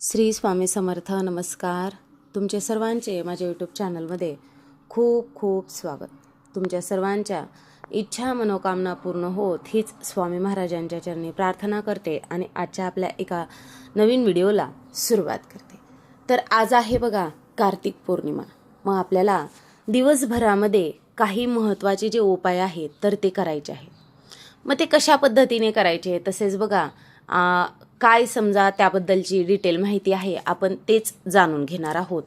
श्री स्वामी समर्थ नमस्कार. तुमचे सर्वांचे माझ्या यूट्यूब चॅनलमध्ये खूप खूप स्वागत. तुमच्या सर्वांच्या इच्छा मनोकामना पूर्ण होत हीच स्वामी महाराजांच्या चरणी प्रार्थना करते आणि आजच्या आपल्या एका नवीन व्हिडिओला सुरुवात करते. तर आज आहे बघा कार्तिक पौर्णिमा. मग आपल्याला दिवसभरामध्ये काही महत्त्वाचे जे उपाय आहेत तर ते करायचे आहेत. मग ते कशा पद्धतीने करायचे? तसेच बघा काय समजा त्याबद्दलची डिटेल माहिती आहे आपण तेच जाणून घेणार आहोत.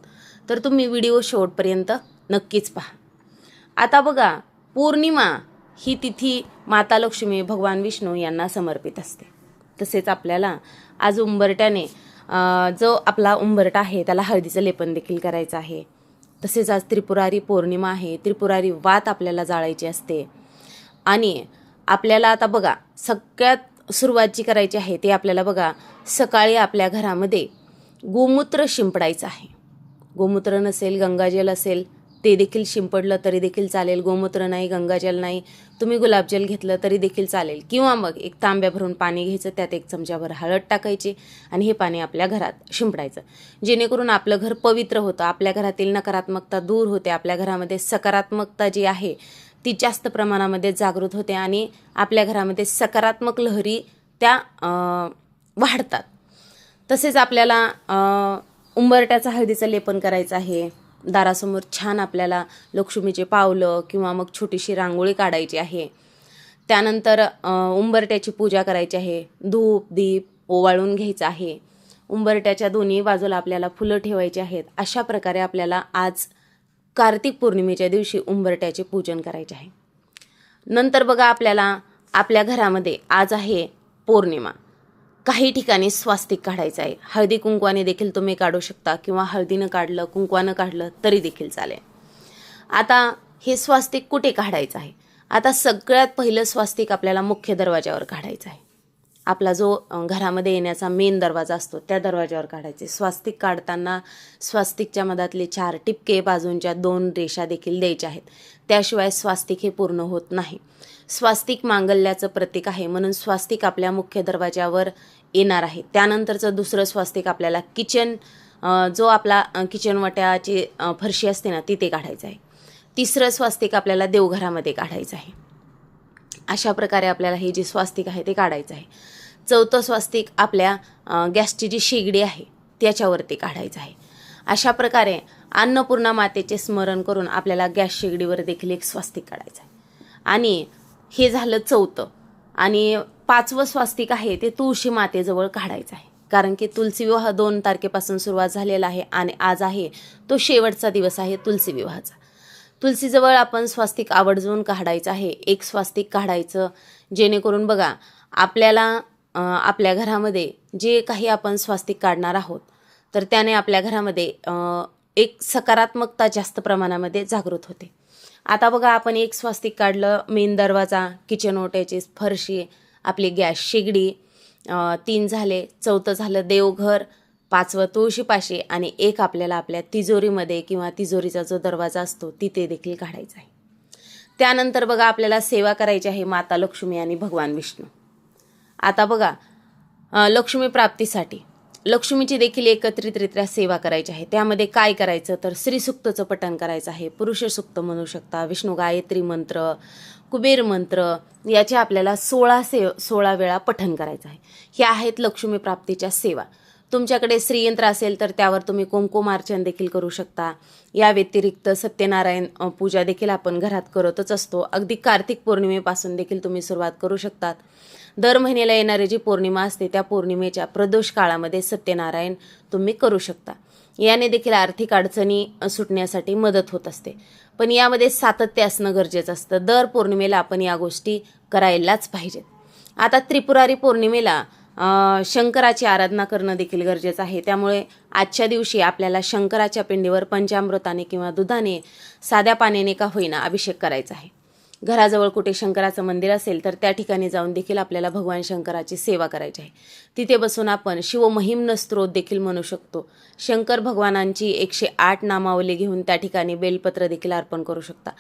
तर तुम्ही व्हिडिओ शेवटपर्यंत नक्कीच पहा. आता बघा पौर्णिमा ही तिथी माता लक्ष्मी भगवान विष्णू यांना समर्पित असते. तसेच आपल्याला आज उंबरट्याने जो आपला उंबरटा आहे त्याला हळदीचं लेपन देखील करायचं आहे. तसेच आज त्रिपुरारी पौर्णिमा आहे त्रिपुरारी वात आपल्याला जाळायची असते. आणि आपल्याला आता बघा सगळ्यात सुरुवात जी करायची आहे ते आपल्याला बघा सकाळी आपल्या घरामध्ये गोमूत्र शिंपडायचं आहे. गोमूत्र नसेल गंगाजल असेल ते देखील शिंपडलं तरी देखील चालेल. गोमूत्र नाही गंगाजल नाही तुम्ही गुलाबजल घेतलं तरी देखील चालेल. किंवा मग एक तांब्या भरून पाणी घ्यायचं त्यात एक चमच्याभर हळद टाकायची आणि हे पाणी आपल्या घरात शिंपडायचं. जेणेकरून आपलं घर पवित्र होतं. आपल्या घरातील नकारात्मकता दूर होते. आपल्या घरामध्ये सकारात्मकता जी आहे ती जास्त प्रमाणामध्ये जागृत होते आणि आपल्या घरामध्ये सकारात्मक लहरी त्या वाढतात. तसेच आपल्याला उंबरट्याचा उंबरट्याचं हळदीचं लेपन करायचं आहे. दारासमोर छान आपल्याला लक्ष्मीचे पावलं किंवा मग छोटीशी रांगोळी काढायची आहे. त्यानंतर उंबरट्याची पूजा करायची आहे. धूप दीप ओवाळून घ्यायचं आहे. उंबरट्याच्या दोन्ही बाजूला आपल्याला फुलं ठेवायची आहेत. अशा प्रकारे आपल्याला आज कार्तिक पौर्णिमेच्या दिवशी उंबरट्याचे पूजन करायचे आहे. नंतर बघा आपल्याला आपल्या घरामध्ये आज आहे पौर्णिमा. काही ठिकाणी स्वास्तिक काढायचं आहे. हळदी कुंकवाने देखील तुम्ही काढू शकता किंवा हळदीनं काढलं कुंकवानं काढलं तरी देखील चालेल. आता हे स्वास्तिक कुठे काढायचं आहे? आता सगळ्यात पहिलं स्वास्तिक आपल्याला मुख्य दरवाजावर काढायचं आहे. आपला जो घरामध्ये येण्याचा मेन दरवाजा असतो त्या दरवाज्यावर काढायचे. स्वास्तिक काढताना स्वास्तिकच्या मधातले चार टिपके बाजूंच्या दोन रेषा देखील द्यायच्या आहेत. त्याशिवाय स्वास्तिक हे पूर्ण होत नाही. स्वास्तिक मांगल्याचं प्रतीक आहे म्हणून स्वास्तिक आपल्या मुख्य दरवाज्यावर येणार आहे. त्यानंतरचं दुसरं स्वास्तिक आपल्याला किचन जो आपला किचनवट्याची किचन वाट्याची फरशी असते ना तिथे काढायचं आहे. तिसरं स्वास्तिक आपल्याला देवघरामध्ये काढायचं आहे. अशा प्रकारे आपल्याला हे जे स्वास्तिक आहे ते काढायचं आहे. चौथं स्वास्तिक आपल्या गॅसची जी शेगडी आहे त्याच्यावरती काढायचं आहे. अशा प्रकारे अन्नपूर्णा मातेचे स्मरण करून आपल्याला गॅस शेगडीवर देखील एक स्वास्तिक काढायचं आहे. आणि हे झालं चौथं. आणि पाचवं स्वास्तिक आहे ते तुळशी मातेजवळ काढायचं आहे. कारण की तुलसी विवाह दोन तारखेपासून सुरुवात झालेला आहे आणि आज आहे तो शेवटचा दिवस आहे तुलसी विवाहाचा. तुलसीजवळ आपण स्वास्तिक आवर्जून काढायचं आहे. एक स्वास्तिक काढायचं जेणेकरून बघा आपल्याला आपल्या घरामध्ये जे काही आपण स्वास्तिक काढणार आहोत तर त्याने आपल्या घरामध्ये एक सकारात्मकता जास्त प्रमाणामध्ये जागृत होते. आता बघा आपण एक स्वास्तिक काढलं मेन दरवाजा किचन ओट्याची फरशी आपली गॅस शेगडी तीन झाले चौथं झालं देवघर पाचवं तुळशीपाशी आणि एक आपल्याला आपल्या तिजोरीमध्ये किंवा तिजोरीचा जो दरवाजा असतो तिथे देखील काढायचा आहे. त्यानंतर बघा आपल्याला सेवा करायची आहे माता लक्ष्मी आणि भगवान विष्णू. आता बघा लक्ष्मी प्राप्तीसाठी. लक्ष्मीची देखील एकत्रितरित्या सेवा करायची आहे. त्यामध्ये काय करायचं? तर श्रीसुक्तचं पठण करायचं आहे. पुरुष सुक्त म्हणू शकता विष्णू गायत्री मंत्र कुबेर मंत्र याचे आपल्याला सोळा से सोळा वेळा पठण करायचं आहे. हे आहेत लक्ष्मी प्राप्तीच्या सेवा. तुमच्याकडे श्रीयंत्र असेल तर त्यावर तुम्ही कुंकुमार्चन देखील करू शकता. या व्यतिरिक्त सत्यनारायण पूजा देखील आपण घरात करतच असतो. अगदी कार्तिक पौर्णिमेपासून देखील तुम्ही सुरुवात करू शकतात. दर महिन्याला येणारी जी पौर्णिमा असते त्या पौर्णिमेच्या प्रदोष काळामध्ये सत्यनारायण तुम्ही करू शकता. याने देखील आर्थिक अडचणी सुटण्यासाठी मदत होत असते. पण यामध्ये सातत्य असणं गरजेचं असतं. दर पौर्णिमेला आपण या गोष्टी करायलाच पाहिजेत. आता त्रिपुरारी पौर्णिमेला शंकराची आराधना करणं देखील गरजेचं आहे. त्यामुळे आजच्या दिवशी आपल्याला शंकराच्या पिंडीवर पंचामृताने किंवा दुधाने साध्या पाण्याने का होईना अभिषेक करायचा आहे. घराजवळ कुठे शंकराचं मंदिर असेल तर त्या ठिकाणी जाऊन देखील आपल्याला भगवान शंकराची सेवा करायची आहे. तिथे बसून आपण शिवमहिम्न स्त्रोत देखील म्हणू शकतो. शंकर भगवानांची एकशे आठ नामावली घेऊन त्या ठिकाणी बेलपत्र देखील अर्पण करू शकता.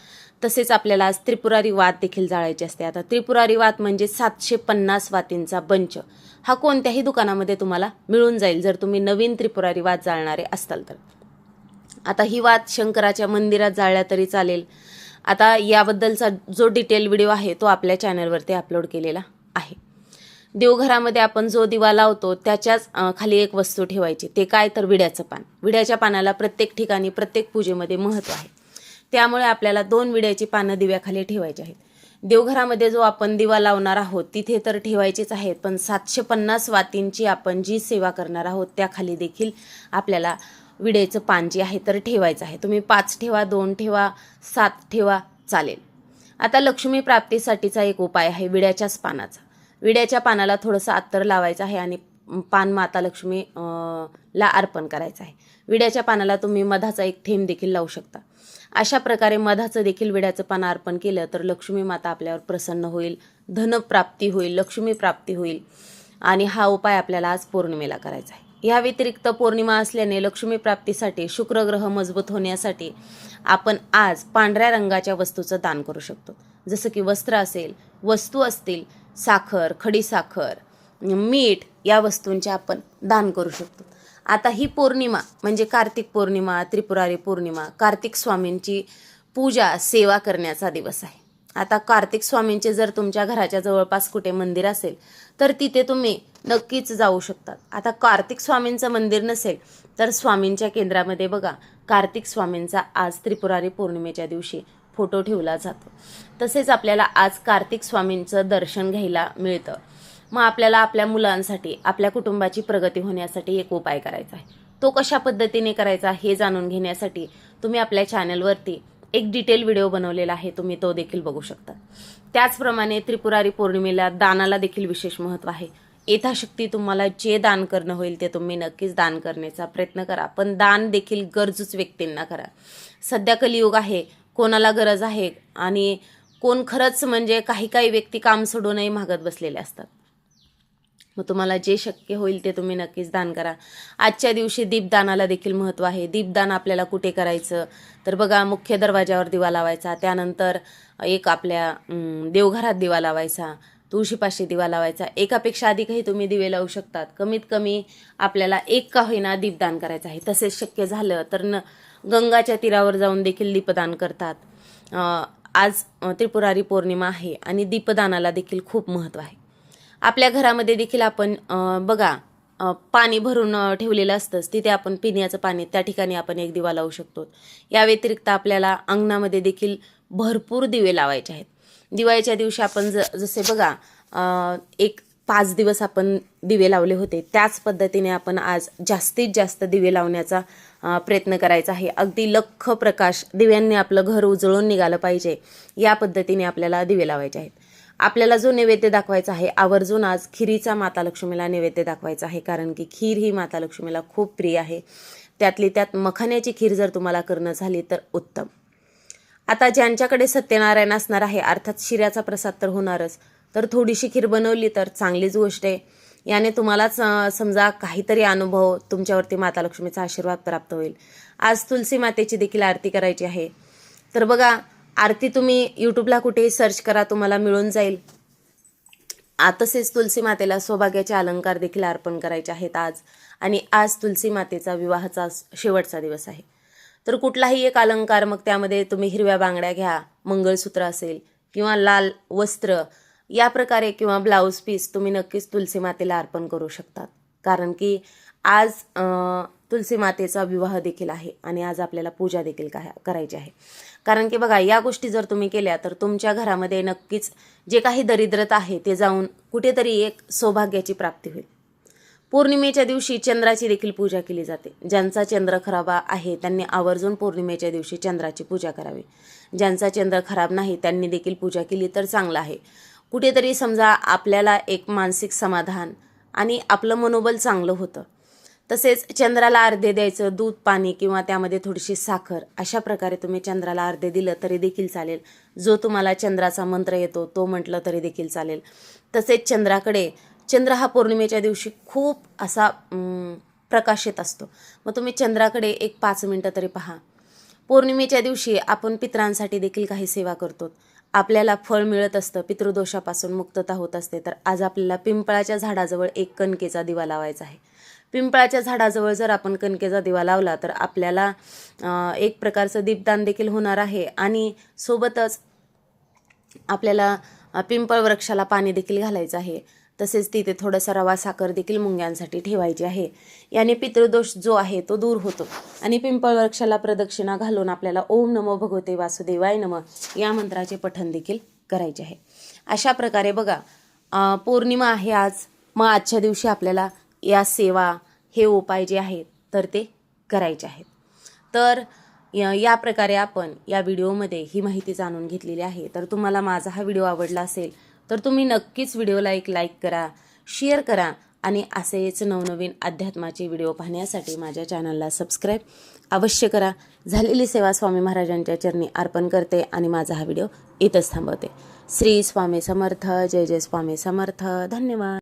तसेच आपल्याला आज त्रिपुरारी वात देखील जाळायची असते. आता त्रिपुरारी वात म्हणजे सातशे पन्नास वातींचा बंच. हा कोणत्याही दुकानामध्ये तुम्हाला मिळून जाईल जर तुम्ही नवीन त्रिपुरारी वात जाळणारे असाल तर. आता ही वात शंकराच्या मंदिरात जाळल्या तरी चालेल. आता याबद्दलचा जो डिटेल व्हिडिओ आहे तो आपल्या चॅनलवरती अपलोड केलेला आहे. देवघरामध्ये आपण जो दिवा लावतो त्याच्याच खाली एक वस्तू ठेवायची. ते काय? तर विड्याचं पान. विड्याच्या पानाला प्रत्येक ठिकाणी प्रत्येक पूजेमध्ये महत्त्व आहे. त्यामुळे आपल्याला दोन विड्याची पानं दिव्याखाली ठेवायची आहेत. देवघरामध्ये जो आपण दिवा लावणार आहोत तिथे तर ठेवायचेच आहेत पण सातशे पन्नास वातींची आपण जी सेवा करणार आहोत त्याखाली देखील आपल्याला विड्याचं पान जे आहे तर ठेवायचं आहे. तुम्ही पाच ठेवा दोन ठेवा सात ठेवा चालेल. आता लक्ष्मी प्राप्तीसाठीचा एक उपाय आहे विड्याच्याच पानाचा. विड्याच्या पानाला थोडंसं अत्तर लावायचं आहे आणि पान माता लक्ष्मी ला अर्पण करायचं आहे. विड्याच्या पानाला तुम्ही मधाचा एक थेंब देखील लावू शकता. अशा प्रकारे मधाचं देखील विड्याचं पान अर्पण केलं तर लक्ष्मी माता आपल्यावर प्रसन्न होईल धनप्राप्ती होईल लक्ष्मी प्राप्ती होईल आणि हा उपाय आपल्याला आज पौर्णिमेला करायचा आहे. या व्यतिरिक्त पौर्णिमा असल्याने लक्ष्मी प्राप्तीसाठी शुक्रग्रह मजबूत होण्यासाठी आपण आज पांढऱ्या रंगाच्या वस्तूचं दान करू शकतो. जसं की वस्त्र असेल वस्तू असतील साखर खडीसाखर मीठ या वस्तूंचे आपण दान करू शकतो. आता ही पौर्णिमा म्हणजे कार्तिक पौर्णिमा त्रिपुरारी पौर्णिमा कार्तिक स्वामींची पूजा सेवा करण्याचा दिवस आहे. आता कार्तिक स्वामींचे जर तुमच्या घराच्या जवळपास कुठे मंदिर असेल तर तिथे तुम्ही नक्कीच जाऊ शकतात. आता कार्तिक स्वामींचं मंदिर नसेल तर स्वामींच्या केंद्रामध्ये बघा कार्तिक स्वामींचा आज त्रिपुरारी पौर्णिमेच्या दिवशी फोटो ठेवला जातो. तसेच आपल्याला आज कार्तिक स्वामींचं दर्शन घ्यायला मिळतं. मग आपल्याला आपल्या मुलांसाठी आपल्या कुटुंबाची प्रगती होण्यासाठी एक उपाय करायचा आहे. तो कशा पद्धतीने करायचा हे जाणून घेण्यासाठी तुम्ही आपल्या चॅनलवरती एक डिटेल व्हिडिओ बनवलेला आहे तुम्ही तो देखील बघू शकता. त्याचप्रमाणे त्रिपुरारी पौर्णिमेला दानाला देखील विशेष महत्त्व आहे. यथाशक्ती तुम्हाला जे दान करणं होईल ते तुम्ही नक्कीच दान करण्याचा प्रयत्न करा. पण दान देखील गरजूच व्यक्तींना करा. सध्या कलियुग आहे कोणाला गरज आहे आणि कोण खरंच म्हणजे काही काही व्यक्ती काम सोडूनही मागत बसलेले असतात. मग तुम्हाला जे शक्य होईल ते तुम्ही नक्कीच दान करा. आजच्या दिवशी दीपदानाला देखील महत्त्व आहे. दीपदान आपल्याला कुठे करायचं? तर बघा मुख्य दरवाजावर दिवा लावायचा त्यानंतर एक आपल्या देवघरात दिवा लावायचा तुळशीपाशी दिवा लावायचा. एकापेक्षा अधिकही तुम्ही दिवे लावू शकतात. कमीत कमी आपल्याला एक का होईना दीपदान करायचं आहे. तसेच शक्य झालं तर न गंगाच्या तीरावर जाऊन देखील दीपदान करतात. आज त्रिपुरारी पौर्णिमा आहे आणि दीपदानाला देखील खूप महत्त्व आहे. आपल्या घरामध्ये देखील आपण बघा पाणी भरून ठेवलेलं असतंच तिथे आपण पिण्याचं पाणी त्या ठिकाणी आपण एक दिवा लावू शकतो. या व्यतिरिक्त आपल्याला अंगणामध्ये देखील भरपूर दिवे लावायचे आहेत. दिवाळीच्या दिवशी आपण ज जसे बघा एक पाच दिवस आपण दिवे लावले होते त्याच पद्धतीने आपण आज जास्तीत जास्त दिवे लावण्याचा प्रयत्न करायचा आहे. अगदी लख प्रकाश दिव्यांनी आपलं घर उजळून निघालं पाहिजे या पद्धतीने आपल्याला दिवे लावायचे आहेत. आपल्याला जो नैवेद्य दाखवायचा आहे आवर्जून आज खिरीचा माता लक्ष्मीला नैवेद्य दाखवायचा आहे कारण की खीर ही माता लक्ष्मीला खूप प्रिय आहे. त्यातली त्यात मखाण्याची खीर जर तुम्हाला करणं झाली तर उत्तम. आता ज्यांच्याकडे सत्यनारायण असणार आहे अर्थात शिऱ्याचा प्रसाद तर होणारच तर थोडीशी खीर बनवली तर चांगलीच गोष्ट आहे. याने तुम्हालाच समजा काहीतरी अनुभव तुमच्यावरती माता लक्ष्मीचा आशीर्वाद प्राप्त होईल. आज तुलसी मातेची देखील आरती करायची आहे. तर बघा आरती तुम्ही यूट्यूबला कुठेही सर्च करा तुम्हाला मिळून जाईल. आतसेच तसेच तुलसी मातेला सौभाग्याचे अलंकार देखील अर्पण करायचे आहेत आज. आणि आज तुलसी मातेचा विवाहाचा शेवटचा दिवस आहे. तर कुठलाही एक अलंकार मग त्यामध्ये तुम्ही हिरव्या बांगड्या घ्या मंगळसूत्र असेल किंवा लाल वस्त्र या प्रकारे किंवा ब्लाऊज पीस तुम्ही नक्कीच तुलसी मातेला अर्पण करू शकतात. कारण की आज तुलसी मातेचा विवाह देखील आहे आणि आज आपल्याला पूजा देखील काय करायची आहे. कारण की बघा या गोष्टी जर तुम्ही केल्या तर तुमच्या घरामध्ये नक्कीच जे काही दरिद्रता आहे ते जाऊन कुठेतरी एक सौभाग्याची प्राप्ती होईल. पौर्णिमेच्या दिवशी चंद्राची देखील पूजा केली जाते. ज्यांचा चंद्र खराब आहे त्यांनी आवर्जून पौर्णिमेच्या दिवशी चंद्राची पूजा करावी. ज्यांचा चंद्र खराब नाही त्यांनी देखील पूजा केली तर चांगलं आहे. कुठेतरी समजा आपल्याला एक मानसिक समाधान आणि आपलं मनोबल चांगलं होतं. तसेच चंद्राला अर्धे द्यायचं दूध पाणी किंवा त्यामध्ये थोडीशी साखर अशा प्रकारे तुम्ही चंद्राला अर्धे दिलं तरी देखील चालेल. जो तुम्हाला चंद्राचा मंत्र येतो तो म्हटलं तरी देखील चालेल. तसेच चंद्राकडे चंद्र हा पौर्णिमेच्या दिवशी खूप असा प्रकाशित असतो. मग तुम्ही चंद्राकडे एक पाच मिनटं तरी पहा. पौर्णिमेच्या दिवशी आपण पितरांसाठी देखील काही सेवा करतो. आपल्याला फळ मिळत असतं पितृदोषापासून मुक्तता होत असते. तर आज आपल्याला पिंपळाच्या झाडाजवळ एक कणकेचा दिवा लावायचा आहे. पिंपळाच्या झाडाजवळ जर आपण कणकेचा दिवा लावला तर आपल्याला एक प्रकारचं दीपदान देखील होणार आहे. आणि सोबतच आपल्याला पिंपळ वृक्षाला पाणी देखील घालायचं आहे. तसेच तिथे थोडंसं रवा साखर देखील मुंग्यांसाठी ठेवायची आहे. याने पितृदोष जो आहे तो दूर होतो. आणि पिंपळ वृक्षाला प्रदक्षिणा घालून आपल्याला ओम नमो भगवते वासुदेवाय नम या मंत्राचे पठण देखील करायचे आहे. अशा प्रकारे बघा पौर्णिमा आहे आज. मग आजच्या दिवशी आपल्याला या सेवा हे उपाय जे आहेत तर ते करायचे आहेत. तर या या प्रकारे आपण या व्हिडिओमध्ये ही माहिती जाणून घेतलेली आहे. तर तुम्हाला माझा हा व्हिडिओ आवडला असेल तर तुम्ही नक्कीच व्हिडिओला एक लाईक करा शेअर करा आणि असेच नवनवीन अध्यात्माचे व्हिडिओ पाहण्यासाठी माझ्या चॅनलला सबस्क्राईब अवश्य करा. झालेली सेवा स्वामी महाराजांच्या चरणी अर्पण करते आणि माझा हा व्हिडिओ इथंच थांबवते. श्री स्वामी समर्थ जय जय स्वामी समर्थ. धन्यवाद.